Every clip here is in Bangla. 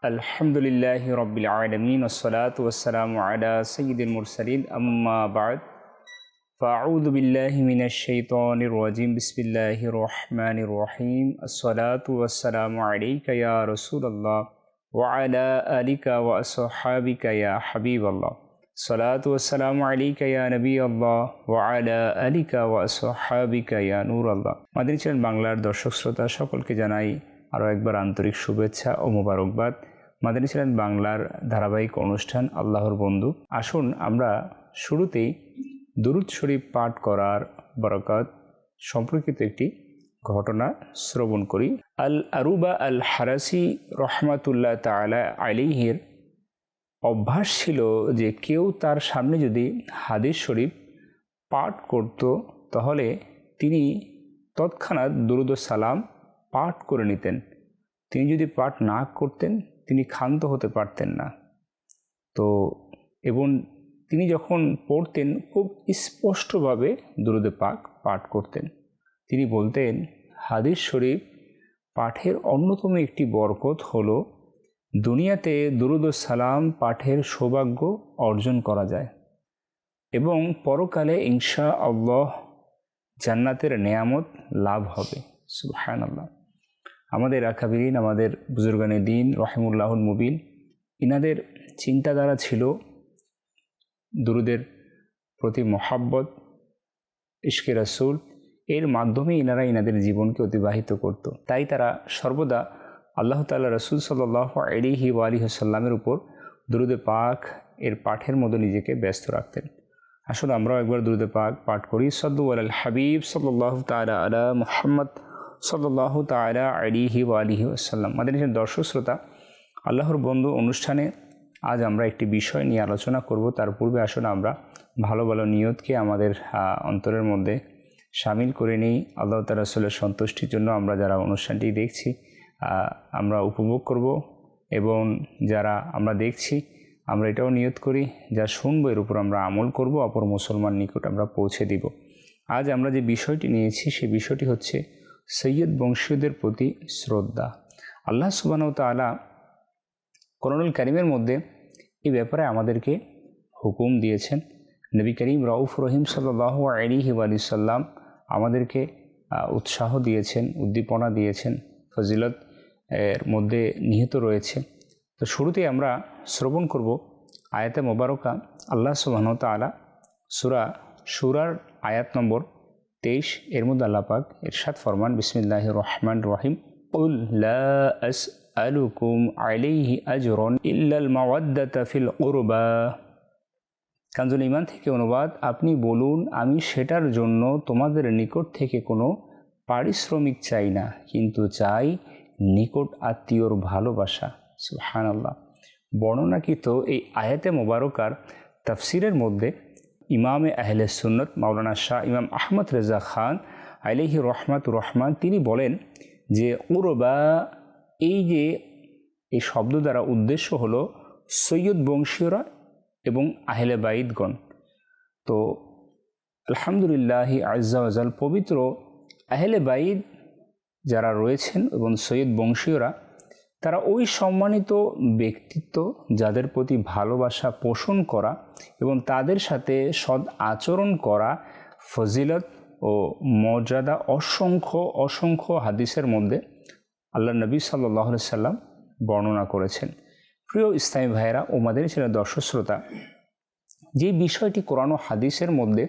الحمد لله رب العالمين والصلاة والسلام على سيد المرسلين أما بعد فأعوذ بالله من الشيطان الرجيم بسم الله الرحمن الرحيم الصلاة والسلام عليك يا رسول الله وعلى آلك وأصحابك يا حبيب الله صلاة والسلام عليك يا نبي الله وعلى آلك وأصحابك يا نور الله মাদিনী চ্যানেল বাংলার দর্শক শ্রোতা সকলকে জানাই আরও একবার আন্তরিক শুভেচ্ছা ও মোবারকবাদ মাদানী চ্যানেল বাংলার ধারাবাহিক অনুষ্ঠান আল্লাহর বন্ধু। আসুন আমরা শুরুতেই দুরুদ শরীফ পাঠ করার বরকত সম্পর্কিত একটি ঘটনা শ্রবণ করি। আল আরুবা আল হারাসি রহমাতুল্লাহ তালা আলিহির অভ্যাস ছিল যে কেউ তার সামনে যদি হাদিস শরীফ পাঠ করত, তাহলে তিনি তৎক্ষণাৎ দুরুদ সালাম পাঠ করে নিতেন। তিনি যদি পাঠ না করতেন তিনি ক্ষান্ত হতে পারতেন না। তো এবং তিনি যখন পড়তেন, খুব স্পষ্টভাবে দুরুদে পাক পাঠ করতেন। তিনি বলতেন, হাদিস শরীফ পাঠের অন্যতম একটি বরকত হল, দুনিয়াতে দুরুদ সালাম পাঠের সৌভাগ্য অর্জন করা যায় এবং পরকালে ইনশা আল্লাহ জান্নাতের নেয়ামত লাভ হবে। সুবহান আল্লাহ আমাদের আকাবিরিন, আমাদের বুজুর্গানে দিন, রহেমুল্লাহুল মুবিন, ইনাদের চিন্তাধারা ছিল দুরুদের প্রতি মহাব্বত, ইশকে রাসুল, এর মাধ্যমে ইনারা ইনাদের জীবনকে অতিবাহিত করত। তাই তারা সর্বদা আল্লাহ তাল্লাহ রসুল সাল্লাহ আলিহি আলিহাসাল্লামের উপর দুরুদে পাক এর পাঠের মতো নিজেকে ব্যস্ত রাখতেন। আসলে আমরাও একবার দুরুদে পাক পাঠ করি। সদ্দু আল হাবিব সাল্লাহ তালা আলা মোহাম্মদ। সাল্লাহ তালা আলিহি আলিহি আসাল্লাম আমাদের দর্শক শ্রোতা, আল্লাহর বন্ধু অনুষ্ঠানে আজ আমরা একটি বিষয় নিয়ে আলোচনা করব। তার পূর্বে আসলে আমরা ভালো ভালো নিয়তকে আমাদের অন্তরের মধ্যে সামিল করে নিই। আল্লাহ তালাসলের সন্তুষ্টির জন্য আমরা যারা অনুষ্ঠানটি দেখছি আমরা উপভোগ করব এবং যারা আমরা দেখছি, আমরা এটাও নিয়ত করি, যা শুনব এর উপর আমরা আমল করব, অপর মুসলমান নিকট আমরা পৌঁছে দিব। আজ আমরা যে বিষয়টি নিয়েছি সেই বিষয়টি হচ্ছে সৈয়দ বংশীয়দের প্রতি শ্রদ্ধা। আল্লাহ সুবাহ তালা করনুল করিমের মধ্যে এই ব্যাপারে আমাদেরকে হুকুম দিয়েছেন। নবী করিম রউফ রহিম সাল্লাহ আলী সাল্লাম আমাদেরকে উৎসাহ দিয়েছেন, উদ্দীপনা দিয়েছেন, ফজিলত এর মধ্যে নিহিত রয়েছে। তো শুরুতেই আমরা শ্রবণ করব আয়াতে মোবারকা। আল্লাহ সুবাহন তালা সুরা সুরার আয়াত নম্বর তেইশ এর মধ্যে আল্লাপাক এরশাদ ফরমান বিসমিল্লাহ রহমান রহিম উল্লাহ আলুকুম আলাইহি আজরন ইল্লাল মাওয়াদ্দাতা কুরবা। কাঞ্জুল ইমান থেকে অনুবাদ, আপনি বলুন, আমি সেটার জন্য তোমাদের নিকট থেকে কোনো পারিশ্রমিক চাই না, কিন্তু চাই নিকট আত্মীয়র ভালোবাসা। সুহান আল্লাহ বর্ণনাকৃত এই আয়াতে মোবারকার তাফসিরের মধ্যে ইমামে আহলে সুন্নত মাওলানা শাহ ইমাম আহমদ রেজা খান আলিহি রহমাত রহমান তিনি বলেন যে, উরবা, এই যে এই শব্দ দ্বারা উদ্দেশ্য হলো সৈয়দ বংশীয়রা এবং আহলে বাইদগণ তো আলহামদুলিল্লাহি আজাল পবিত্র আহলে বাইদ যারা রয়েছেন এবং সৈয়দ বংশীয়রা তারা ওই সম্মানিত ব্যক্তিত্ব যাদের প্রতি ভালোবাসা পোষণ করা এবং তাদের সাথে সদ আচরণ করা ফজিলত ও মর্যাদা অসংখ্য অসংখ্য হাদিসের মধ্যে আল্লাহ নবী সাল্লাহ সাল্লাম বর্ণনা করেছেন। প্রিয় ইসলামী ভাইয়েরা ও মাদের ছিলেন দর্শক শ্রোতা, যে বিষয়টি কোরআন হাদিসের মধ্যে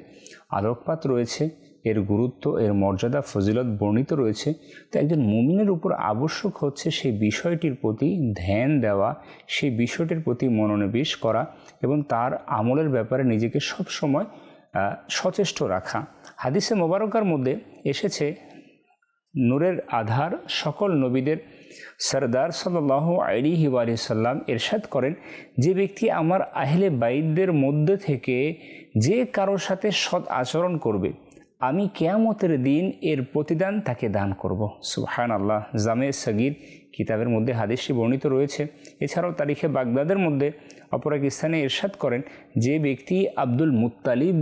আলোকপাত রয়েছে এর গুরুত্ব, এর মর্যাদা, ফজিলত বর্ণিত রয়েছে। তো একজন মুমিনের উপর আবশ্যক হচ্ছে সেই বিষয়টির প্রতি ধ্যান দেওয়া, সেই বিষয়টির প্রতি মনোনিবেশ করা এবং তার আমলের ব্যাপারে নিজেকে সবসময় সচেষ্ট রাখা। হাদিসে মোবারকার মধ্যে এসেছে, নূরের আধার সকল নবীদের সরদার সাল্লাহ আলিহি সাল্লাম এরশাদ করেন, যে ব্যক্তি আমার আহলে বাইদদের মধ্যে থেকে যে কারোর সাথে সৎ আচরণ করবে আমি কেয়ামতের দিন এর প্রতিদান তাকে দান করব। সুহান আল্লাহ জামে সগির কিতাবের মধ্যে হাদিসটি বর্ণিত রয়েছে। এছাড়াও তারিখে বাগদাদের মধ্যে অপর এক স্থানে এরশাদ করেন, যে ব্যক্তি আব্দুল মুত্তালিব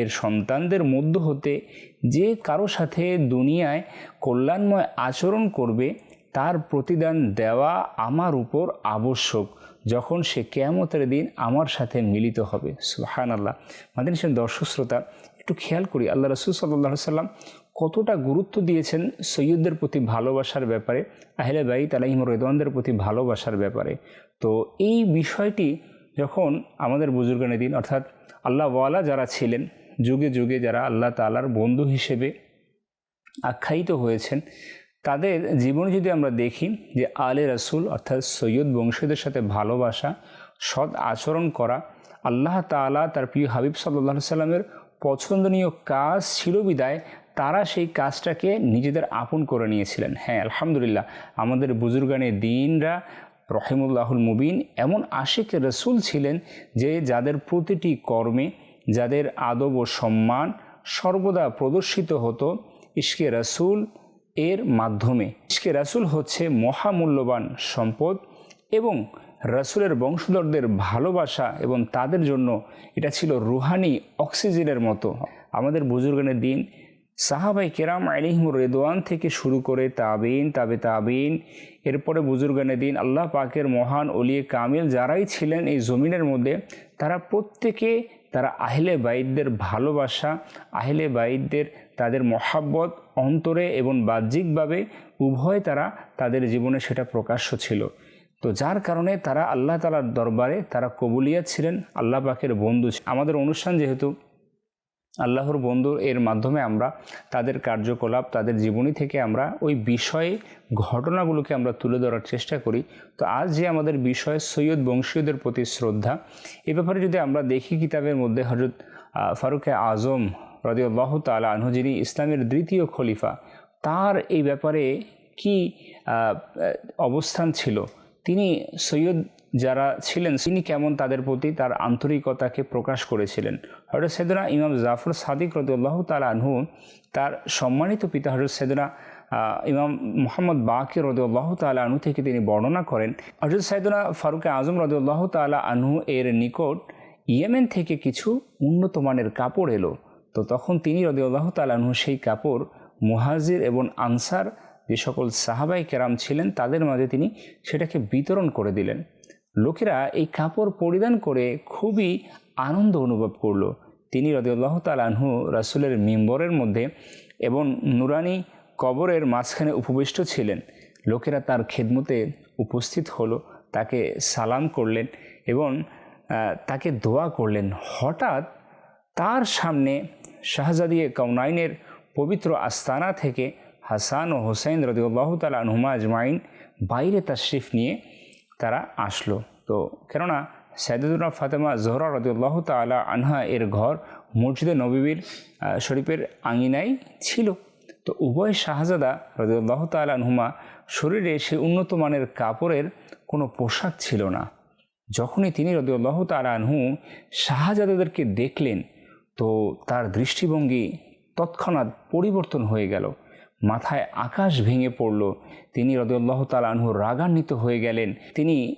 এর সন্তানদের মধ্য হতে যে কারও সাথে দুনিয়ায় কল্যাণময় আচরণ করবে, তার প্রতিদান দেওয়া আমার উপর আবশ্যক, যখন সে কেয়ামতের দিন আমার সাথে মিলিত হবে। সুহান আল্লাহ মাদিন সেন দর্শক শ্রোতা একটু খেয়াল করি, আল্লাহ রসুল সাল্লাহ সাল্লাম কতটা গুরুত্ব দিয়েছেন সৈয়দদের প্রতি ভালোবাসার ব্যাপারে, আহলে বাই তালাহিম রেদওয়ানদের প্রতি ভালোবাসার ব্যাপারে। তো এই বিষয়টি যখন আমাদের বুজুর্গানের দিন, অর্থাৎ আল্লাহওয়ালা যারা ছিলেন, যুগে যুগে যারা আল্লাহ তালার বন্ধু হিসেবে আখ্যায়িত হয়েছেন, তাদের জীবনে যদি আমরা দেখি যে আলে রাসুল, অর্থাৎ সৈয়দ বংশীদের সাথে ভালোবাসা, সৎ আচরণ করা, আল্লাহ তালা তার প্রিয় হাবিব সাল্লাহ সাল্লামের পছন্দনীয় কাজ ছিল বিদায় তারা সেই কাজটাকে নিজেদের আপন করে নিয়েছিলেন। হ্যাঁ আলহামদুলিল্লাহ, আমাদের বুজুর্গানে দিনরা রহেমুল্লাহুল মুবিন এমন আশেক রসুল ছিলেন যে যাদের প্রতিটি কর্মে যাদের আদব ও সম্মান সর্বদা প্রদর্শিত হতো ইশকে রাসুল এর মাধ্যমে। ইশকে রাসুল হচ্ছে মহামূল্যবান সম্পদ এবং রাসুলের বংশধরদের ভালোবাসা এবং তাদের জন্য এটা ছিল রুহানি অক্সিজেনের মতো। আমাদের বুজুর্গানের দিন সাহাবাই কেরাম আলিহিমুর রেদওয়ান থেকে শুরু করে তাবিন তাবে তাবিন এরপরে বুজুর্গানের দিন আল্লাহ পাকের মহান অলিয়ে কামিল যারাই ছিলেন এই জমিনের মধ্যে, তারা প্রত্যেকে তারা আহলে বাইদদের ভালোবাসা, আহলে বাইদদের তাদের মহাব্বত, অন্তরে এবং বাহ্যিকভাবে উভয় তারা তাদের জীবনে সেটা প্রকাশ্য ছিল। তো যার কারণে তারা আল্লাহ তালার দরবারে তারা কবুলিয়া ছিলেন, আল্লাহ পাকের বন্ধু আমাদের অনুষ্ঠান যেহেতু, আল্লাহর বন্ধু এর মাধ্যমে আমরা তাদের কার্যকলাপ, তাদের জীবনী থেকে আমরা ওই বিষয়ে, ঘটনাগুলোকে আমরা তুলে ধরার চেষ্টা করি। তো আজ যে আমাদের বিষয় সৈয়দ বংশীয়দের প্রতি শ্রদ্ধা, এ ব্যাপারে যদি আমরা দেখি কিতাবের মধ্যে হজরত ফারুকে আজম রদিউল্লাহ তালা আনহু, যিনি ইসলামের দ্বিতীয় খলিফা, তার এই ব্যাপারে কি অবস্থান ছিল? তিনি সৈয়দ যারা ছিলেন, তিনি কেমন তাদের প্রতি তার আন্তরিকতাকে প্রকাশ করেছিলেন? হজরত সেদনা ইমাম জাফর সাদিক রদুল্লাহ তাল আনহু, তার সম্মানিত পিতা হজরত সেদনা ইমাম মোহাম্মদ বাকি রদুল্লাহ তালা আনহু থেকে তিনি বর্ণনা করেন হজরত সাইদুনা ফারুক আজম রদুল্লাহ তালা আনহু এর নিকট ইয়েমেন থেকে কিছু উন্নত মানের কাপড় এলো। তো তখন তিনি রদিউল্লাহ তালাহু সেই কাপড় মুহাজির এবং আনসার যে সকল সাহাবাই কেরাম ছিলেন, তাদের মাঝে তিনি সেটাকে বিতরণ করে দিলেন। লোকেরা এই কাপড় পরিধান করে খুবই আনন্দ অনুভব করল। তিনি রদিউল্লাহ তালাহু রাসুলের মিম্বরের মধ্যে এবং নুরানি কবরের মাঝখানে উপবিষ্ট ছিলেন। লোকেরা তার খেদমতে উপস্থিত হলো, তাকে সালাম করলেন এবং তাকে দোয়া করলেন। হঠাৎ তার সামনে শাহজাদিয়ে কৌনাইনের পবিত্র আস্তানা থেকে হাসান ও হোসাইন রদিউল্লাহ তালা নুমা আজমাইন বাইরে তাশরিফ নিয়ে তারা আসলো। তো কেননা সাইদুল্লাহ ফাতেমা জহরা রদিউল্লাহ তালা আনহা এর ঘর মসজিদে নবীবীর শরীফের আঙিনায় ছিল। তো উভয় শাহজাদা রদিউল্লাহ তালা নুমা শরীরে সে উন্নত মানের কাপড়ের কোনো পোশাক ছিল না। যখনই তিনি রদিউল্লাহ তালা আনহু শাহজাদাদেরকে দেখলেন, তো তার দৃষ্টিভঙ্গি তৎক্ষণাৎ পরিবর্তন হয়ে গেল। মাথায় আকাশ ভেঙে পড়ল। তিনি রদুল্লাহ তালাহু রাগান্বিত হয়ে গেলেন। তিনি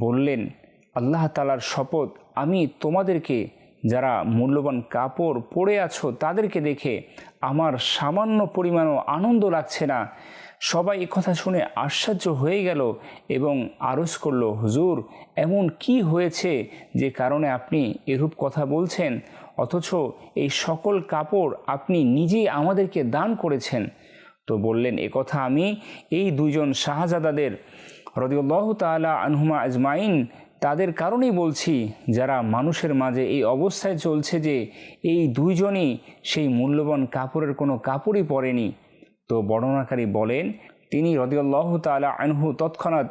বললেন, আল্লাহ তালার শপথ, আমি তোমাদেরকে, যারা মূল্যবান কাপড় পরে আছো, তাদেরকে দেখে আমার সামান্য পরিমাণও আনন্দ লাগছে না। সবাই কথা শুনে আশ্চর্য হয়ে গেল এবং আরজ করল, হুজুর, এমন কি হয়েছে যে কারণে আপনি এরূপ কথা বলছেন? অথচ এই সকল কাপড় আপনি নিজেই আমাদেরকে দান করেছেন। তো বললেন কথা আমি এই দুইজন শাহজাদাদের রদিউল্লাহ তালা আনহুমা আজমাইন তাদের কারণেই বলছি, যারা মানুষের মাঝে এই অবস্থায় চলছে যে এই দুইজনই সেই মূল্যবান কাপড়ের কোনো কাপড়ই পরেনি। তো বর্ণনাকারী বলেন, তিনি রদিউল্লাহ তালা আনহু তৎক্ষণাৎ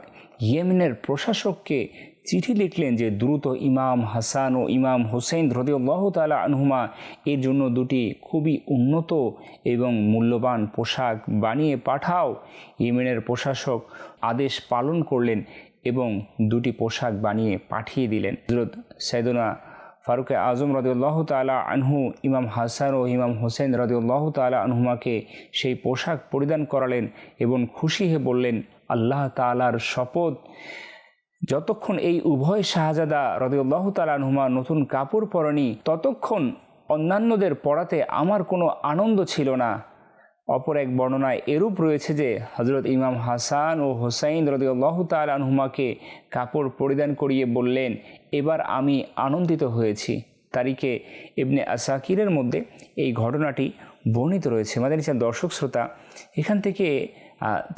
ইয়েমেনের প্রশাসককে চিঠি লিখলেন যে দ্রুত ইমাম হাসান ও ইমাম হোসেন রদিউল্লাহ তালা আনহুমা এর জন্য দুটি খুবই উন্নত এবং মূল্যবান পোশাক বানিয়ে পাঠাও। ইয়েমেনের প্রশাসক আদেশ পালন করলেন এবং দুটি পোশাক বানিয়ে পাঠিয়ে দিলেন। হজরত সৈদনা ফারুকে আজম রদিউল্লাহ তালা আনহু, ইমাম হাসান ও ইমাম হোসেন রদিউল্লাহ তালা আনহুমাকে সেই পোশাক পরিধান করালেন এবং খুশি হয়ে বললেন, আল্লাহ তালার শপথ যতক্ষণ এই উভয় শাহজাদা রদিউল্লাহ তালানহুমা নতুন কাপড় পরনি, ততক্ষণ অন্যান্যদের পড়াতে আমার কোনো আনন্দ ছিল না। অপর এক বর্ণনায় এরূপ রয়েছে যে হজরত ইমাম হাসান ও হোসাইন রদিউল্লাহ তাল আনহুমাকে কাপড় পরিধান করিয়ে বললেন, এবার আমি আনন্দিত হয়েছি। তারিখে ইবনে আসাকিরের মধ্যে এই ঘটনাটি বর্ণিত রয়েছে। আমাদের দর্শক শ্রোতা, এখান থেকে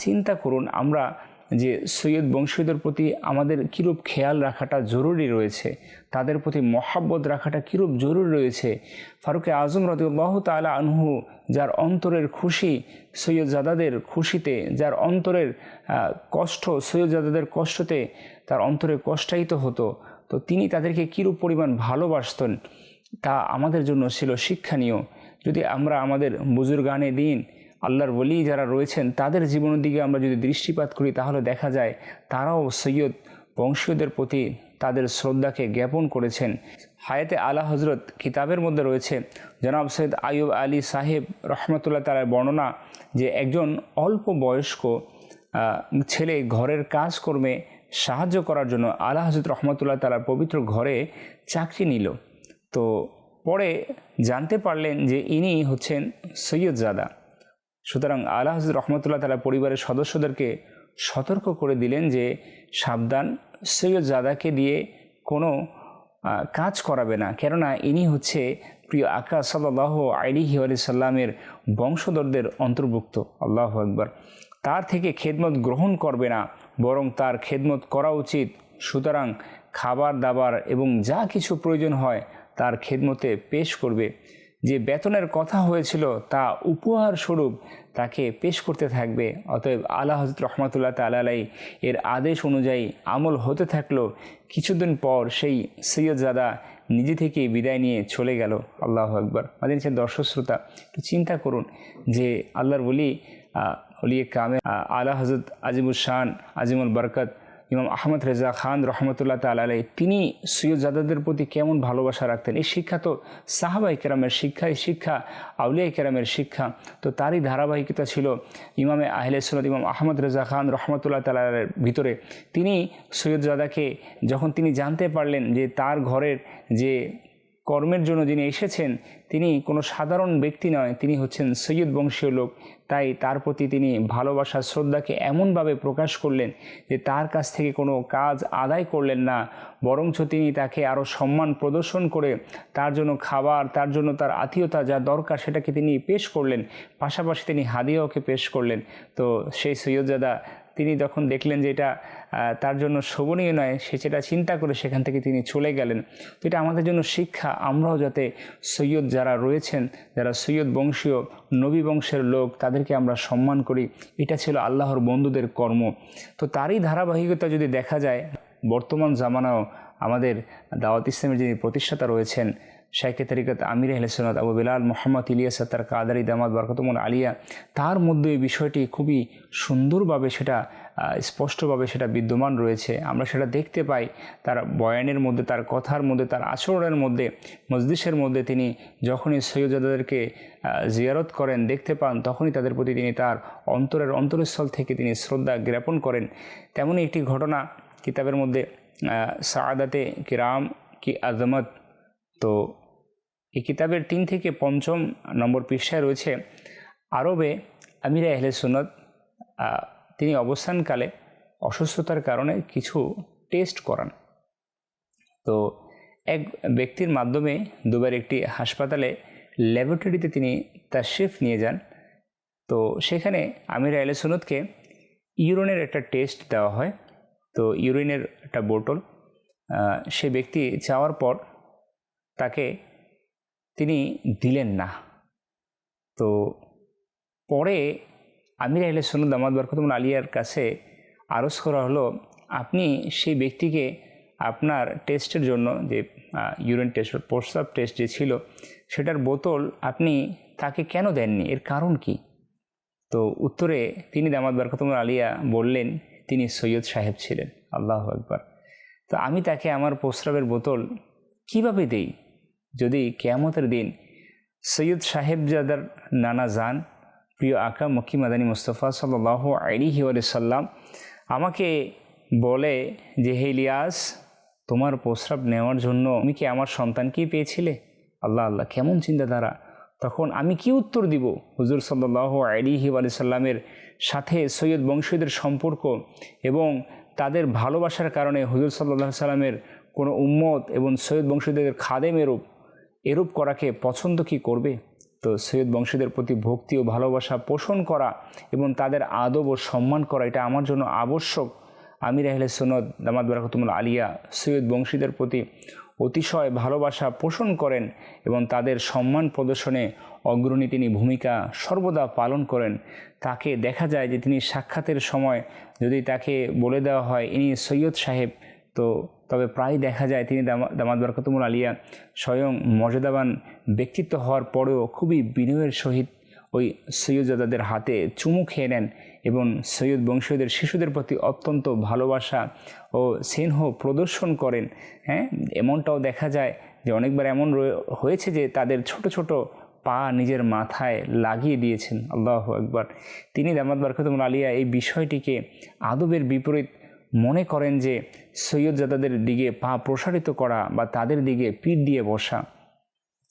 চিন্তা করুন, আমরা যে সৈয়দ বংশীদের প্রতি আমাদের কীরূপ খেয়াল রাখাটা জরুরি রয়েছে? তাদের প্রতি মহাব্বত রাখাটা কীরূপ জরুরি রয়েছে? ফারুকে আজম রদিউল্লাহ তালা আনহু, যার অন্তরের খুশি সৈয়দ জাদাদের খুশিতে, যার অন্তরের কষ্ট সৈয়দ জাদাদের কষ্টতে তার অন্তরে কষ্টায়িত হতো, তো তিনি তাদেরকে কীরূপ পরিমাণ ভালোবাসতেন তা আমাদের জন্য ছিল শিক্ষণীয়। যদি আমরা আমাদের বুজুর্গানে দিন আল্লাহর বলি যারা রয়েছেন, তাদের জীবনের দিকে আমরা যদি দৃষ্টিপাত করি, তাহলে দেখা যায় তারাও সৈয়দ বংশীয়দের প্রতি তাদের শ্রদ্ধাকে জ্ঞাপন করেছেন। হায়াতে আলা হজরত কিতাবের মধ্যে রয়েছে, জনাব সৈয়দ আয়ুব আলী সাহেব রহমতুল্লাহ তালার বর্ণনা যে একজন অল্প বয়স্ক ছেলে ঘরের কাজকর্মে সাহায্য করার জন্য আলা হজরত রহমতুল্লাহ তালার পবিত্র ঘরে চাকরি নিল। তো পরে জানতে পারলেন যে ইনি হচ্ছেন সৈয়দ জাদা সুতরাং আল্লাহ হাজর রহমতুল্লাহ তালা পরিবারের সদস্যদেরকে সতর্ক করে দিলেন যে সাবধান সৈয়দ জাদাকে দিয়ে কোনো কাজ করাবে না। কেননা ইনি হচ্ছে প্রিয় আকা সাল্লাহ আলিহি আলি সাল্লামের বংশধরদের অন্তর্ভুক্ত। আল্লাহ আকবর। তার থেকে খেদমত গ্রহণ করবে না, বরং তার খেদমত করা উচিত। সুতরাং খাবার দাবার এবং যা কিছু প্রয়োজন হয়, তার খেদমতে পেশ করবে। যে বেতনের কথা হয়েছিল তা উপহার স্বরূপ তাকে পেশ করতে থাকবে। অতএব আল্লাহ হজরত রহমতুল্লাহ তালাই এর আদেশ অনুযায়ী আমল হতে থাকল। কিছুদিন পর সেই সৈয়দজাদা নিজে থেকে বিদায় নিয়ে চলে গেল। আল্লাহ আকবর। আমাদের দর্শক শ্রোতা, একটু চিন্তা করুন যে আল্লাহর বলি হলিয়ে কামে আলা হজরত আজিমুল শান, আজিমুল বরকত ইমাম আহমদ রেজা খান রহমতুল্লাহ তালাই তিনি সৈয়দ জাদাদের প্রতি কেমন ভালোবাসা রাখতেন? এই শিক্ষা তো সাহাবাই কেরামের শিক্ষা, এই শিক্ষা আউলিয়া কেরামের শিক্ষা। তো তারই ধারাবাহিকতা ছিল ইমামে আহলে সৈয়দ ইমাম আহমদ রেজা খান রহমতুল্লাহ তালের ভিতরে। তিনি সৈয়দ জাদাকে যখন তিনি জানতে পারলেন যে তার ঘরের যে কর্মের জন্য যিনি এসেছেন, তিনি কোনো সাধারণ ব্যক্তি নয়, তিনি হচ্ছেন সৈয়দ বংশীয় লোক। তাই তার প্রতি তিনি ভালোবাসার শ্রদ্ধাকে এমনভাবে প্রকাশ করলেন যে তার কাছ থেকে কোনো কাজ আদায় করলেন না, বরঞ্চ তিনি তাকে আরও সম্মান প্রদর্শন করে তার জন্য খাবার, তার জন্য তার আত্মীয়তা যা দরকার সেটাকে তিনি পেশ করলেন, পাশাপাশি তিনি হাদিয়াওকে পেশ করলেন। তো সেই সৈয়দজাদা তিনি যখন দেখলেন যে এটা তার জন্য শোভনীয় নয়, সে সেটা চিন্তা করে সেখান থেকে তিনি চলে গেলেন। তো এটা আমাদের জন্য শিক্ষা। আমরাও যাতে সৈয়দ যারা রয়েছেন, যারা সৈয়দ বংশীয়, নবী বংশের লোক, তাদেরকে আমরা সম্মান করি। এটা ছিল আল্লাহর বন্ধুদের কর্ম। তো তারই ধারাবাহিকতা যদি দেখা যায়, বর্তমান জামানাও আমাদের দাওয়াত ইসলামের যিনি প্রতিষ্ঠাতা রয়েছেন শাইকে তরিকত আমির আহলেসনাদ আবু বিলাল, মোহাম্মদ ইলিয়া সত্তার কাদারি দামাদ বরকতমন আলিয়া, তার মধ্যে এই বিষয়টি খুবই সুন্দরভাবে সেটা স্পষ্টভাবে সেটা বিদ্যমান রয়েছে। আমরা সেটা দেখতে পাই তার বয়ানের মধ্যে, তার কথার মধ্যে, তার আচরণের মধ্যে মসজিষের মধ্যে তিনি যখনই সৈয়দাদেরকে জিয়ারত করেন, দেখতে পান, তখনই তাদের প্রতি তিনি তার অন্তরের অন্তরস্থল থেকে তিনি শ্রদ্ধা জ্ঞাপন করেন। তেমনই একটি ঘটনা কিতাবের মধ্যে সাদাতে কিরাম কি আজমত। তো এই কিতাবের তিন থেকে পঞ্চম নম্বর পৃষ্ঠায় রয়েছে, আরবে আমিরা আহলে সুনত তিনি অবস্থানকালে অসুস্থতার কারণে কিছু টেস্ট করান। তো এক ব্যক্তির মাধ্যমে দুবার একটি হাসপাতালে ল্যাবরেটরিতে তিনি তার শিফট নিয়ে যান। তো সেখানে আমির আহলে সুনতকে ইউরিনের একটা টেস্ট দেওয়া হয়। তো ইউরিনের একটা বোটল সে ব্যক্তি চাওয়ার পর তাকে তিনি দিলেন না। তো পরে আমির আহলে সনুদ আমাদ বরকতমুল আলিয়ার কাছে আরজ করা হলো, আপনি সেই ব্যক্তিকে আপনার টেস্টের জন্য যে ইউরিন টেস্ট প্রস্রাব টেস্ট যে ছিল, সেটার বোতল আপনি তাকে কেন দেননি? এর কারণ কি? তো উত্তরে তিনি দামাদ বরকতমুল আলিয়া বললেন, তিনি সৈয়দ সাহেব ছিলেন, আল্লাহ একবার তো আমি তাকে আমার প্রস্রাবের বোতল কীভাবে দেই? যদি কেয়ামতের দিন সৈয়দ সাহেবজাদার নানা যান প্রিয় আকা মক্কি মাদানী মুস্তফা সাল্লাহ আলিহি সাল্লাম আমাকে বলে যে, হে লিয়াস তোমার প্রস্রাব নেওয়ার জন্য তুমি কি আমার সন্তানকেই পেয়েছিলে? আল্লাহ আল্লাহ, কেমন চিন্তাধারা। তখন আমি কি উত্তর দিব? হুজুর সাল্লাহ আলিহি আলি সাল্লামের সাথে সৈয়দ বংশীদের সম্পর্ক এবং তাদের ভালোবাসার কারণে হুজুর সাল্লাহ সাল্লামের কোনো উম্মত এবং সৈয়দ বংশীদের খাদেম এরূপ এরূপ করাকে পছন্দ কি করবে? তো সৈয়দ বংশীদের প্রতি ভক্তি ও ভালোবাসা পোষণ করা এবং তাদের আদব ও সম্মান করা, এটা আমার জন্য আবশ্যক। আমির আহলে সনদ দামাদ বারাকতুমুল আলিয়া সৈয়দ বংশীদের প্রতি অতিশয় ভালোবাসা পোষণ করেন এবং তাদের সম্মান প্রদর্শনে অগ্রণী তিনি ভূমিকা সর্বদা পালন করেন। তাকে দেখা যায় যে তিনি সাক্ষাতের সময় যদি তাকে বলে দেওয়া হয়, ইনি সৈয়দ সাহেব তো তবে প্রায় দেখা যায় তিনি দামাদ বরকতমুল আলিয়া স্বয়ং মর্যাদাবান ব্যক্তিত্ব হওয়ার পরেও খুবই বিনয়ের সহিত ওই সৈয়দজাদাদের হাতে চুমু খেয়ে নেন এবং সৈয়দ বংশীয়দের শিশুদের প্রতি অত্যন্ত ভালোবাসা ও স্নেহ প্রদর্শন করেন। হ্যাঁ এমনটাও দেখা যায় যে অনেকবার এমন হয়েছে যে তাদের ছোট ছোট পা নিজের মাথায় লাগিয়ে দিয়েছেন। আল্লাহ একবার তিনি দামাদ বারকতমুল আলিয়া এই বিষয়টিকে আদবের বিপরীত মনে করেন যে সৈয়দজাদাদের দিকে পা প্রসারিত করা বা তাদের দিকে পিঠ দিয়ে বসা,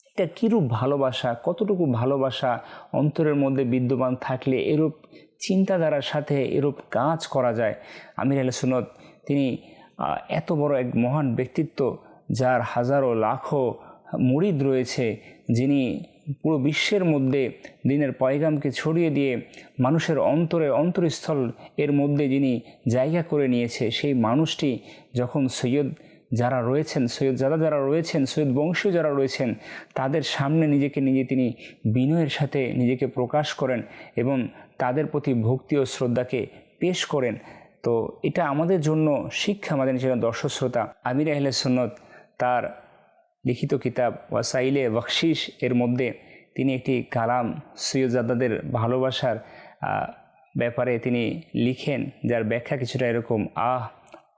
এটা কীরূপ ভালোবাসা, কতটুকু ভালোবাসা অন্তরের মধ্যে বিদ্যমান থাকলে এরূপ চিন্তাধারার সাথে এরূপ কাজ করা যায়? আমির আল সুনত তিনি এত বড় এক মহান ব্যক্তিত্ব যার হাজারো, লাখো মুরিদ রয়েছে যিনি পুরো বিশ্বের মধ্যে দিনের পয়গামকে ছড়িয়ে দিয়ে মানুষের অন্তরে অন্তরস্থল এর মধ্যে যিনি জায়গা করে নিয়েছে, সেই মানুষটি যখন সৈয়দ যারা রয়েছেন, সৈয়দ যারা যারা রয়েছেন, সৈয়দ বংশীয় যারা রয়েছেন, তাদের সামনে নিজেকে নিজে তিনি বিনয়ের সাথে নিজেকে প্রকাশ করেন এবং তাদের প্রতি ভক্তি ও শ্রদ্ধাকে পেশ করেন। তো এটা আমাদের জন্য শিক্ষা, আমাদের নিজের দর্শক শ্রোতা আমির আহলে সুন্নত তার লিখিত কিতাব, ওয়াসাইলে বকশিস এর মধ্যে তিনি একটি কালাম সৈয়দজাদাদের ভালোবাসার ব্যাপারে তিনি লিখেন, যার ব্যাখ্যা কিছুটা এরকম, আহ,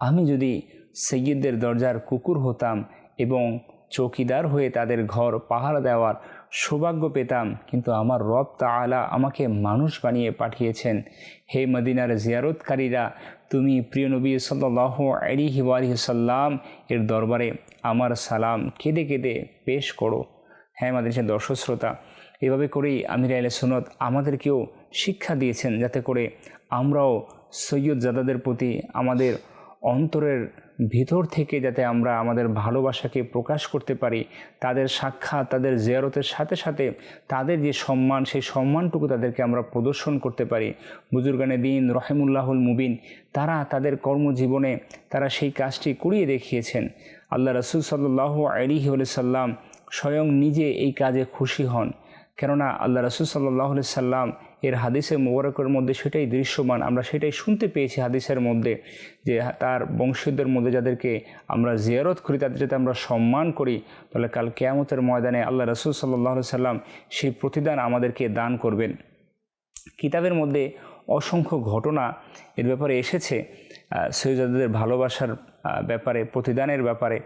আমি যদি সৈয়দদের দরজার কুকুর হতাম এবং চৌকিদার হয়ে তাদের ঘর পাহারা দেওয়ার সৌভাগ্য পেতাম, কিন্তু আমার রব তালা আমাকে মানুষ বানিয়ে পাঠিয়েছেন। হে মদিনার জিয়ারতকারীরা তুমি প্রিয় নবী সাল্লাহ আলি হিবাহি সাল্লাম এর দরবারে আমার সালাম কেঁদে কেঁদে পেশ করো। হ্যাঁ আমাদের সে দর্শক শ্রোতা, এভাবে করেই আমির আলে সুনত আমাদেরকেও শিক্ষা দিয়েছেন যাতে করে আমরাও সৈয়দ জাদাদের প্রতি আমাদের অন্তরের ভিতর থেকে যাতে আমরা আমাদের ভালোবাসাকে প্রকাশ করতে পারি, তাদের সাক্ষাৎ, তাদের জিয়ারতের সাথে সাথে তাদের যে সম্মান, সেই সম্মানটুকু তাদেরকে আমরা প্রদর্শন করতে পারি। বুজুর্গানে দিন রহেমুল্লাহুল মুবিন, তারা তাদের কর্মজীবনে, তারা সেই কাজটি করিয়ে দেখিয়েছেন। আল্লাহ রসুল সাল্লাহ আলিহি সাল্লাম স্বয়ং নিজে এই কাজে খুশি হন। কেননা আল্লাহ রসুল সাল্লাহ সাল্লাম এর হাদিসের মোবারকের মধ্যে সেটাই দৃশ্যমান। আমরা সেটাই শুনতে পেয়েছি হাদিসের মধ্যে যে তার বংশীয়দের মধ্যে যাদেরকে আমরা জিয়ারত করি, তাদের যাতে আমরা সম্মান করি, তাহলে কাল কেয়ামতের ময়দানে আল্লাহ রসুল সাল্লাহ সাল্লাম সেই প্রতিদান আমাদেরকে দান করবেন। কিতাবের মধ্যে অসংখ্য ঘটনা এর ব্যাপারে এসেছে সৈয়দাদের ভালোবাসার ব্যাপারে, প্রতিদানের ব্যাপারে।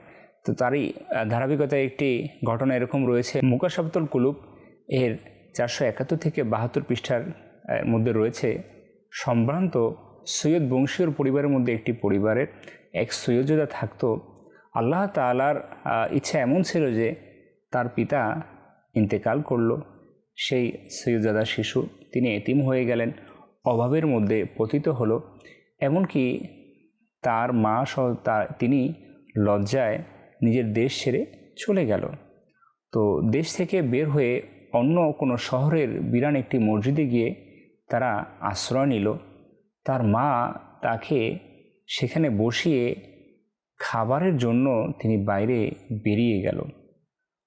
তো তারই ধারাবাহিকতায় একটি ঘটনা এরকম রয়েছে। মুকাশাবতুল কুলুব এর চারশো একাত্তর থেকে বাহাত্তর পৃষ্ঠার মধ্যে রয়েছে সম্ভ্রান্ত সৈয়দ বংশীয় পরিবারের মধ্যে একটি পরিবারের এক সৈয়দা থাকতো। আল্লাহ তালার ইচ্ছা এমন ছিল যে তার পিতা ইন্তেকাল করল। সেই সৈয়দজাদা শিশু তিনি এতিম হয়ে গেলেন, অভাবের মধ্যে পতিত হলো। এমনকি তার মা সহ তিনি লজ্জায় নিজের দেশ ছেড়ে চলে গেল। তো দেশ থেকে বের হয়ে অন্য কোনো শহরের বিরান একটি মসজিদে গিয়ে তারা আশ্রয় নিল। তার মা তাকে সেখানে বসিয়ে খাবারের জন্য তিনি বাইরে বেরিয়ে গেল।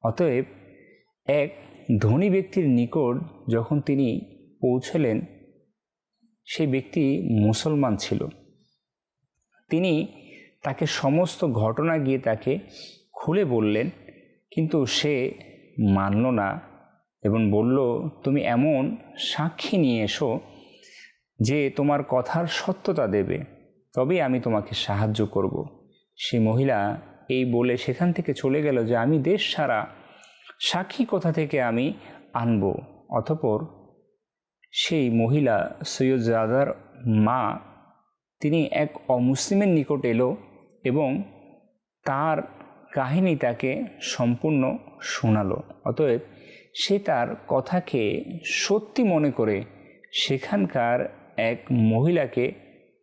অতএব এক ধনী ব্যক্তির নিকট যখন তিনি পৌঁছলেন সেই ব্যক্তি মুসলমান ছিল। তিনি তাকে সমস্ত ঘটনা গিয়ে তাকে খুলে বললেন, কিন্তু সে মানল না। এবং বলল, তুমি এমন সাক্ষী নিয়ে এসো যে তোমার কথার সত্যতা দেবে। তবেই আমি তোমাকে সাহায্য করব। সেই মহিলা এই বলে সেখান থেকে চলে গেল যে, আমি দেশ সারা সাক্ষী কথা থেকে আমি আনব? অতপর সেই মহিলা সৈয়দ জাদার মা, তিনি এক অমুসলিমের নিকট এলো এবং তার কাহিনী তাকে সম্পূর্ণ শোনালো। অতএব সে তার কথাকে সত্যি মনে করে সেখানকার এক মহিলাকে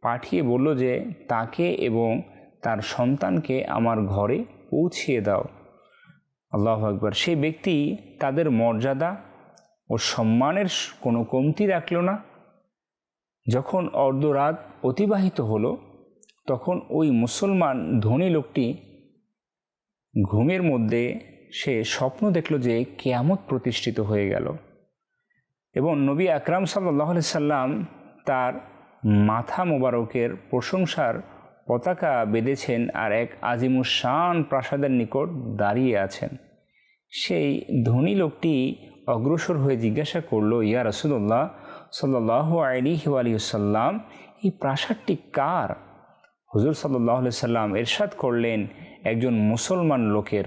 পাঠিয়ে বলল যে, তাকে এবং তার সন্তানকে আমার ঘরে পৌঁছিয়ে দাও। আল্লাহ আকবর। সেই ব্যক্তি তাদের মর্যাদা ও সম্মানের কোনো কমতি রাখল না। যখন অর্ধরাত অতিবাহিত হলো, তখন ওই মুসলমান ধনী লোকটি ঘুমের মধ্যে সে স্বপ্ন দেখল যে কেয়ামত প্রতিষ্ঠিত হয়ে গেল। এবং নবী আকরাম সাল্লাহ সাল্লাম তার মাথা মোবারকের প্রশংসার পতাকা বেঁধেছেন আর এক আজিমুসান প্রাসাদের নিকট দাঁড়িয়ে আছেন। সেই ধনী লোকটি অগ্রসর হয়ে জিজ্ঞাসা করল, ইয়া রসুল্লাহ সাল্লাহ আলিহি আলিয়াল্লাম এই প্রাসাদটি কার? হুজুর সাল্লাহ সাল্লাম এরশাদ করলেন, একজন মুসলমান লোকের।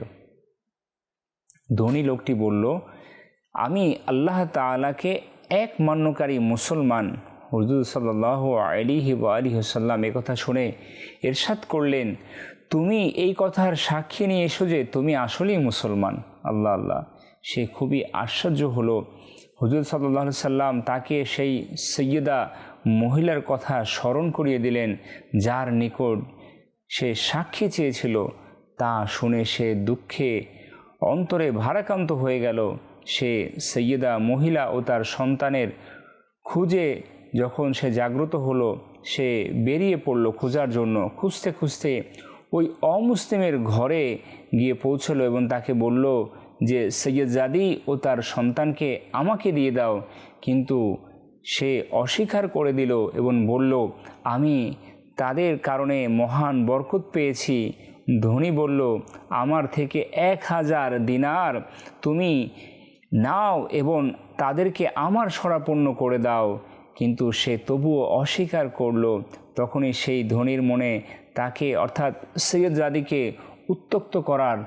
ধনী লোকটি বলল, আমি আল্লাহ তালাকে এক মান্যকারী মুসলমান। হুজুর সাল্লাহ আলিহি আলিহাল্লাম কথা শুনে এরশাদ করলেন, তুমি এই কথার সাক্ষী নিয়ে এসো যে তুমি আসলেই মুসলমান। আল্লাহ আল্লাহ। সে খুবই আশ্চর্য হলো। হুজুর সাল্লাহ সাল্লাম তাকে সেই সৈয়দা মহিলার কথা স্মরণ করিয়ে দিলেন, যার নিকট সে সাক্ষী চেয়েছিল। তা শুনে সে দুঃখে অন্তরে ভারাক্রান্ত হয়ে গেল। সে সৈয়দা মহিলা ও তার সন্তানের খুঁজে যখন সে জাগ্রত হলো, সে বেরিয়ে পড়ল খোঁজার জন্য। খুঁজতে খুঁজতে ওই অমুসলিমের ঘরে গিয়ে পৌঁছলো এবং তাকে বলল যে, সৈয়দ জাদি ও তার সন্তানকে আমাকে দিয়ে দাও। কিন্তু সে অস্বীকার করে দিল এবং বলল, আমি তাদের কারণে মহান বরকত পেয়েছি। ধনী বলল, আমার থেকে এক হাজার দিনার তুমি নাও এবং তাদেরকে আমার সরাপন্ন করে দাও। কিন্তু সে তবুও অস্বীকার করল। তখনই সেই ধনির মনে তাকে, অর্থাৎ সৈয়দ জাদিকে উত্তক্ত করার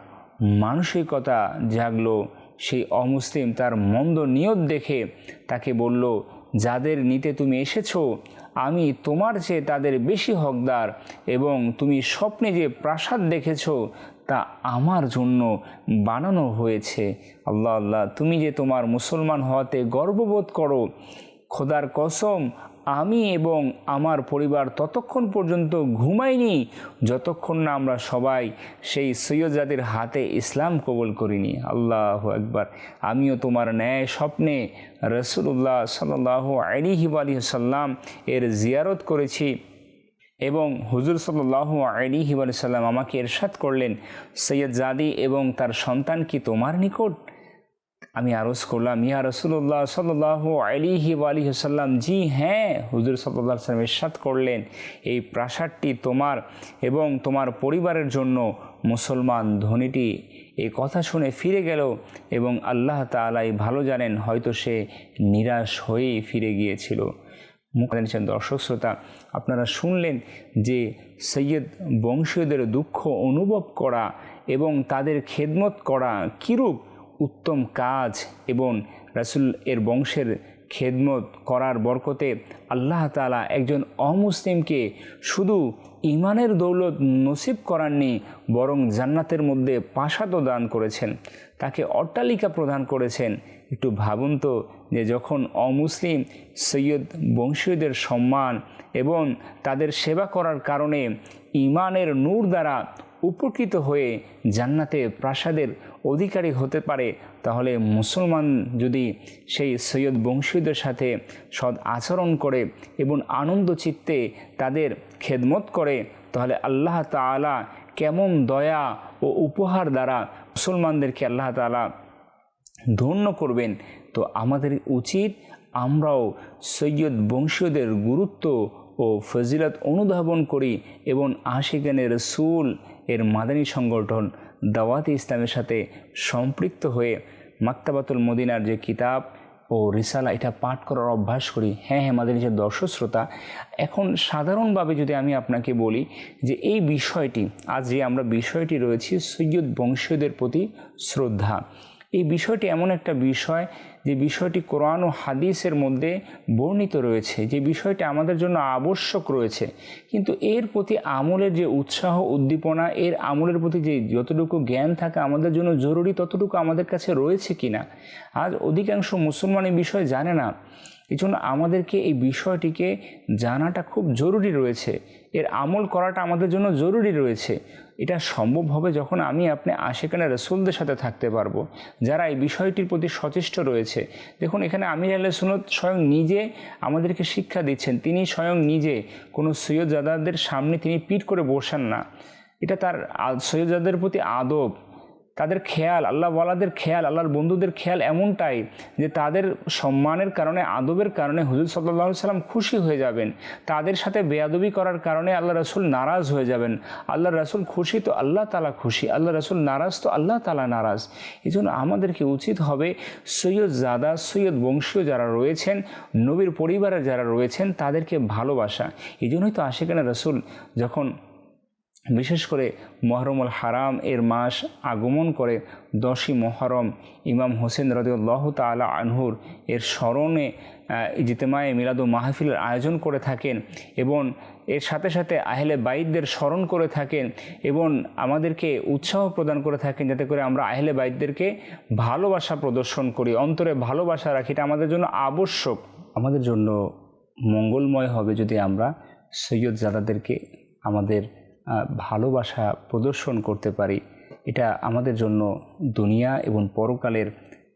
মানসিকতা জাগলো। সেই অমুসলিম তার মন্দ নিয়ত দেখে তাকে বলল যাদের নিতে তুমি এসেছ, আমি তোমার চেয়ে তাদের বেশি হকদার এবং তুমি স্বপ্নে যে প্রাসাদ দেখেছ, তা আমার জন্য বানানো হয়েছে। আল্লাহ আল্লাহ, তুমি যে তোমার মুসলমান হওয়াতে গর্ববোধ করো, খোদার কসম আমি এবং আমার পরিবার ততক্ষণ পর্যন্ত ঘুমাইনি যতক্ষণ না আমরা সবাই সেই সৈয়দজাদের হাতে ইসলাম কবুল করিনি। আল্লাহ একবার আমিও তোমার ন্যায় স্বপ্নে রসুল্লাহ সাল্লাহ আলিহিব আলী সাল্লাম এর জিয়ারত করেছি এবং হুজুর সাল্লাহ আলিহিব আলি সাল্লাম আমাকে এরশাদ করলেন, সৈয়দ জাদি এবং তার সন্তান কি তোমার নিকট? আমি আরজ করলাম, ইয়া রসুল্লাহ সাল্লাহ আলিহি আলী সাল্লাম জি হ্যাঁ। হুজুর সাল্লাহ সাল্লাম ইরশাদ করলেন, এই প্রাসাদটি তোমার এবং তোমার পরিবারের জন্য মুসলমান ধনীটি এই কথা শুনে ফিরে গেল এবং আল্লাহ তালাই ভালো জানেন, হয়তো সে নিরাশ হয়েই ফিরে গিয়েছিল। মুখানিছেন দর্শক শ্রোতা, আপনারা শুনলেন যে সৈয়দ বংশীয়দের দুঃখ অনুভব করা এবং তাদের খেদমত করা কীরূপ? উত্তম কাজ এবং রাসুল এর বংশের খেদমত করার বরকতে আল্লাহ তালা একজন অমুসলিমকে শুধু ইমানের দৌলত নসিব করাননি, বরং জান্নাতের মধ্যে পাশাদও দান করেছেন। তাকে অট্টালিকা প্রদান করেছেন। একটু ভাবুন তো যে যখন অমুসলিম সৈয়দ বংশীয়দের সম্মান এবং তাদের সেবা করার কারণে ইমানের নূর দ্বারা উপকৃত হয়ে জান্নাতে প্রাসাদের অধিকারী হতে পারে, তাহলে মুসলমান যদি সেই সৈয়দ বংশীয়দের সাথে সৎ আচরণ করে এবং আনন্দ চিত্তে তাদের খেদমত করে, তাহলে আল্লাহ তালা কেমন দয়া ও উপহার দ্বারা মুসলমানদেরকে আল্লাহ তালা ধন্য করবেন, তো আমাদের উচিত আমরাও সৈয়দ বংশীয়দের গুরুত্ব ও ফজিলত অনুধাবন করি এবং আশিকানের সুল এর মাদানী সংগঠন দাওয়াতি ইসলামের সাথে সম্পৃক্ত হয়ে মাক্তাবাতুল মদিনার যে কিতাব ও রিসালা, এটা পাঠ করার অভ্যাস করি। হ্যাঁ হ্যাঁ আমাদের নিজের দর্শক শ্রোতা, এখন সাধারণভাবে যদি আমি আপনাকে বলি যে এই বিষয়টি, আজ যে আমরা বিষয়টি রয়েছি, সৈয়দ বংশীয়দের প্রতি শ্রদ্ধা। এই বিষয়টি এমন একটা বিষয় যে বিষয়টি কোরআন ও হাদিসের মধ্যে বর্ণিত রয়েছে, যে বিষয়টি আমাদের জন্য আবশ্যক রয়েছে। কিন্তু এর প্রতি আমলের যে উৎসাহ, উদ্দীপনা, এর আমলের প্রতি যে যতটুকু জ্ঞান থাকা আমাদের জন্য জরুরি, ততটুকু আমাদের কাছে রয়েছে কিনা, আজ অধিকাংশ মুসলমান এই বিষয় জানে না। এই জন্য আমাদেরকে এই বিষয়টিকে জানাটা খুব জরুরি রয়েছে। এর আমল করাটা আমাদের জন্য জরুরি রয়েছে। এটা সম্ভব হবে যখন আমি আপনি আশেখানে রসুলদের সাথে থাকতে পারব, যারা এই বিষয়টির প্রতি সচেষ্ট রয়েছে। দেখুন, এখানে আমির আল্লাহ সুনত স্বয়ং নিজে আমাদেরকে শিক্ষা দিচ্ছেন। তিনি স্বয়ং নিজে কোনো সৈয়দজাদাদের সামনে তিনি পিট করে বসেন না। এটা তার সৈয়দজাদের প্রতি আদব। তাদের খেয়াল, আল্লাহ ওয়ালাদের খেয়াল, আল্লাহর বন্ধুদের খেয়াল এমনটাই যে তাদের সম্মানের কারণে, আদবের কারণে হুজুর সাল্লাহ সাল্লাম খুশি হয়ে যাবেন। তাদের সাথে বেয়াদবি করার কারণে আল্লাহ রসুল নারাজ হয়ে যাবেন। আল্লাহ রসুল খুশি তো আল্লাহ তালা খুশি আল্লাহ রসুল নারাজ তো আল্লাহ তালা নারাজ। এই জন্য আমাদেরকে উচিত হবে সৈয়দ জাদা, সৈয়দ বংশীয় যারা রয়েছেন, নবীর পরিবারের যারা রয়েছেন, তাদেরকে ভালোবাসা। এই জন্যই তো আশেখানে রসুল যখন বিশেষ করে মহরমুল হারাম এর মাস আগমন করে দশই মহরম ইমাম হোসেন রদিউল্লাহ তালা আনহুর এর স্মরণে ইজিতেমায় মিলাদু মাহফিলের আয়োজন করে থাকেন এবং এর সাথে সাথে আহলে বাইদদের স্মরণ করে থাকেন এবং আমাদেরকে উৎসাহ প্রদান করে থাকেন যাতে করে আমরা আহলে বাইদদেরকে ভালোবাসা প্রদর্শন করি, অন্তরে ভালোবাসা রাখি। এটা আমাদের জন্য আবশ্যক। আমাদের জন্য মঙ্গলময় হবে যদি আমরা সৈয়দ জাদাদেরকে আমাদের ভালোবাসা প্রদর্শন করতে পারি। এটা আমাদের জন্য দুনিয়া এবং পরকালের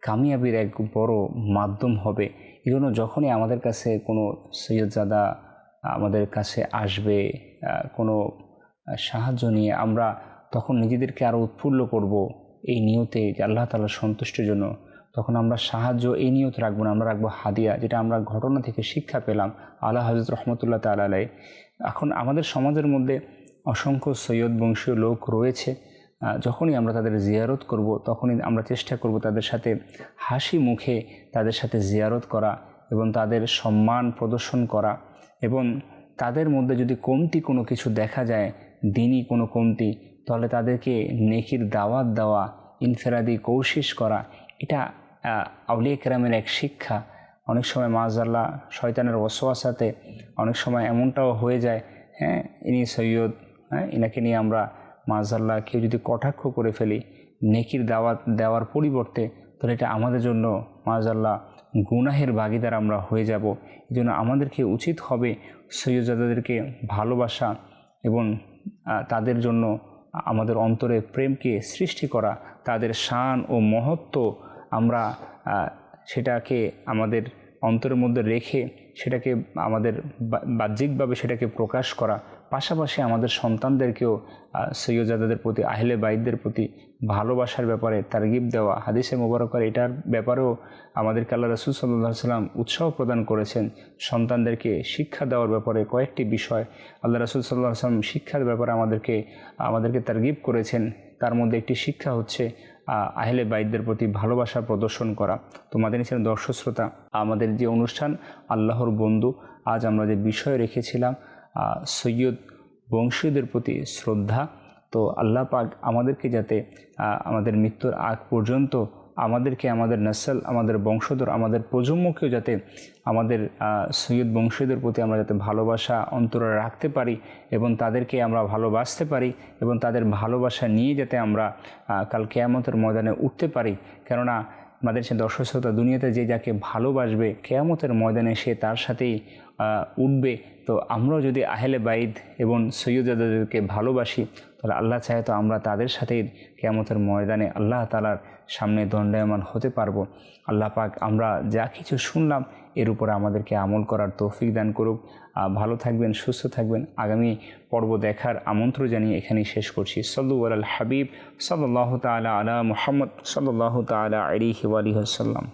কামিয়াবির এক বড় মাধ্যম হবে। এই জন্য যখনই আমাদের কাছে কোনো সৈয়দজাদা আমাদের কাছে আসবে কোনো সাহায্য নিয়ে আমরা তখন নিজেদেরকে আরও উৎফুল্ল করব এই নিয়তে যে আল্লাহ তালার সন্তুষ্টির জন্য, তখন আমরা সাহায্য এই নিয়ত রাখব না, আমরা রাখব হাদিয়া, যেটা আমরা ঘটনা থেকে শিক্ষা পেলাম আল্লাহ হজরত রহমতুল্লাহ তালাই এখন আমাদের সমাজের মধ্যে অসংখ্য সৈয়দ বংশীয় লোক রয়েছে যখনই আমরা তাদের জিয়ারত করব, তখনই আমরা চেষ্টা করব তাদের সাথে হাসি মুখে তাদের সাথে জিয়ারত করা এবং তাদের সম্মান প্রদর্শন করা এবং তাদের মধ্যে যদি কমতি কোনো কিছু দেখা যায়, দিনই কোনো কমতি, তাহলে তাদেরকে নেকির দাওয়াত দেওয়া, ইনফেরাদি কৌশিস করা, এটা আউলিয়া কেরামের এক শিক্ষা। অনেক সময় মাজাল্লাহ শয়তানের ওসোয়াসাতে অনেক সময় এমনটাও হয়ে যায় হ্যাঁ ইনি সৈয়দ হ্যাঁ? এনাকে নিয়ে আমরা মাজাল্লাহ কেউ যদি কটাক্ষ করে ফেলি, নেকির দাওয়াত দেওয়ার পরিবর্তে, তাহলে এটা আমাদের জন্য মাজাল্লাহ গুনাহের ভাগিদার আমরা হয়ে যাব। এই জন্য আমাদেরকে উচিত হবে সৈয়দজাদাদেরকে ভালোবাসা এবং তাদের জন্য আমাদের অন্তরে প্রেমকে সৃষ্টি করা, তাদের শান ও মহত্ব আমরা সেটাকে আমাদের অন্তরের মধ্যে রেখে, সেটাকে আমাদের বাহ্যিকভাবে সেটাকে প্রকাশ করা পাশাপাশি আমাদের সন্তানদেরকেও সৈয়দাদের প্রতি, আহলে বাইদদের প্রতি ভালোবাসার ব্যাপারে তারগিব দেওয়া, হাদিসে মোবারকর এটার ব্যাপারেও আমাদেরকে আল্লাহ রসুল সাল্লাহ সাল্লাম উৎসাহ প্রদান করেছেন সন্তানদেরকে শিক্ষা দেওয়ার ব্যাপারে কয়েকটি বিষয়। আল্লাহ রসুল সাল্লাহ সাল্লাম শিক্ষার ব্যাপারে আমাদেরকে আমাদেরকে তারগিব করেছেন। তার মধ্যে একটি শিক্ষা হচ্ছে আহলে বাইদদের প্রতি ভালোবাসা প্রদর্শন করা। তো মাদানী ছিলেন দর্শক শ্রোতা, আমাদের যে অনুষ্ঠান, আল্লাহর বন্ধু, আজ আমরা যে বিষয় রেখেছিলাম সৈয়দ বংশীয়দের প্রতি শ্রদ্ধা। তো আল্লাহ পাক আমাদেরকে যাতে আমাদের মৃত্যুর আগ পর্যন্ত আমাদেরকে, আমাদের নসল, আমাদের বংশধর, আমাদের প্রজন্মকেও যাতে আমাদের সৈয়দ বংশীদের প্রতি আমরা যাতে ভালোবাসা অন্তরে রাখতে পারি এবং তাদেরকে আমরা ভালোবাসতে পারি এবং তাদের ভালোবাসা নিয়ে যাতে আমরা কাল কেয়ামতের ময়দানে উঠতে পারি। কেননা, আমাদের সে দর্শক শ্রোতা দুনিয়াতে যে যাকে ভালোবাসবে, কেয়ামতের ময়দানে সে তার সাথেই উঠবে। তো আমরাও যদি আহেলে বাইদ এবং সৈয়দাদেরকে ভালোবাসি, তাহলে আল্লাহ চাহে তো আমরা তাদের সাথেই কেয়ামতের ময়দানে আল্লাহ তালার সামনে দণ্ডায়মান হতে পারব। আল্লাহ পাক আমরা যা কিছু শুনলাম, এর উপরে আমাদেরকে আমল করার তৌফিক দান করুক। ভালো থাকবেন, সুস্থ থাকবেন। আগামী পর্ব দেখার আমন্ত্রণ জানিয়ে এখানেই শেষ করছি। সল্লু আল হাবিব সাল্লাহ তালা আলা মোহাম্মদ সাল্লাহ তালা আলিহি আলিহাসাল্লাম